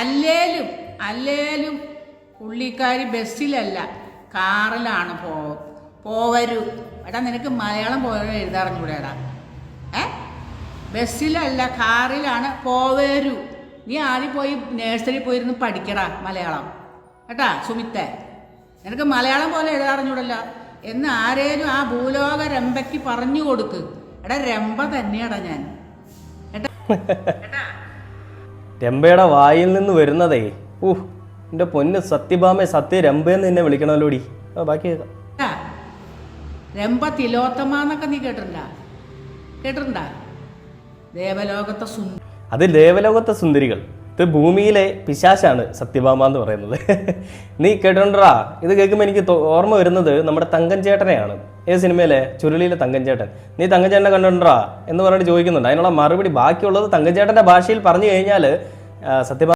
അല്ലേലും അല്ലേലും പുള്ളിക്കാരി ബസ്സിലല്ല കാറിലാണ് പോ പോവരൂ. എടാ നിനക്ക് മലയാളം പോലെ എഴുതാറിഞ്ഞൂടെടാ. ഏ? ബസ്സിലല്ല കാറിലാണ് പോവരൂ. നീ ആദ്യം പോയി നേഴ്സറി പോയിരുന്ന് പഠിക്കടാ മലയാളം. കേട്ടാ സുമിത്തെ? നിനക്ക് മലയാളം പോലെ എഴുതാറിഞ്ഞൂടല്ലോ? എന്ന് ആരേലും ആ ഭൂലോക രംഭയ്ക്ക് പറഞ്ഞു കൊടുക്ക്. എടാ രംഭ തന്നെയാടാ ഞാൻ. കേട്ടാ രംഭയുടെ വായിൽ നിന്ന് വരുന്നതേ. ഊഹ് എന്റെ പൊന്ന് സത്യഭാമേ സത്യ രംഭയെന്ന് നിന്നെ വിളിക്കണമല്ലോടി ആ ബാക്കി കേൾക്കാം രംഭ തിലോത്തമ എന്നൊക്കെ നീ കേട്ടിട്ടുണ്ടാ? കേട്ടിട്ടുണ്ടാ? ദേവലോകത്തെ സുന്ദ അത് ദേവലോകത്തെ സുന്ദരികൾ. ഇത് ഭൂമിയിലെ പിശാശാണ് സത്യഭാമ എന്ന് പറയുന്നത്. നീ കേട്ടോണ്ടാ ഇത് കേൾക്കുമ്പോൾ എനിക്ക് ഓർമ്മ വരുന്നത് നമ്മുടെ തങ്കൻ ചേട്ടനെയാണ്. ഏത് സിനിമയിലെ? ചുരുളിയിലെ തങ്കൻ ചേട്ടൻ. നീ തങ്കൻ ചേട്ടനെ കണ്ടോണ്ടാ എന്ന് പറഞ്ഞിട്ട് ചോദിക്കുന്നുണ്ട്. അതിനുള്ള മറുപടി ബാക്കിയുള്ളത് തങ്കൻ ചേട്ടന്റെ ഭാഷയിൽ പറഞ്ഞു കഴിഞ്ഞാൽ സത്യഭാമ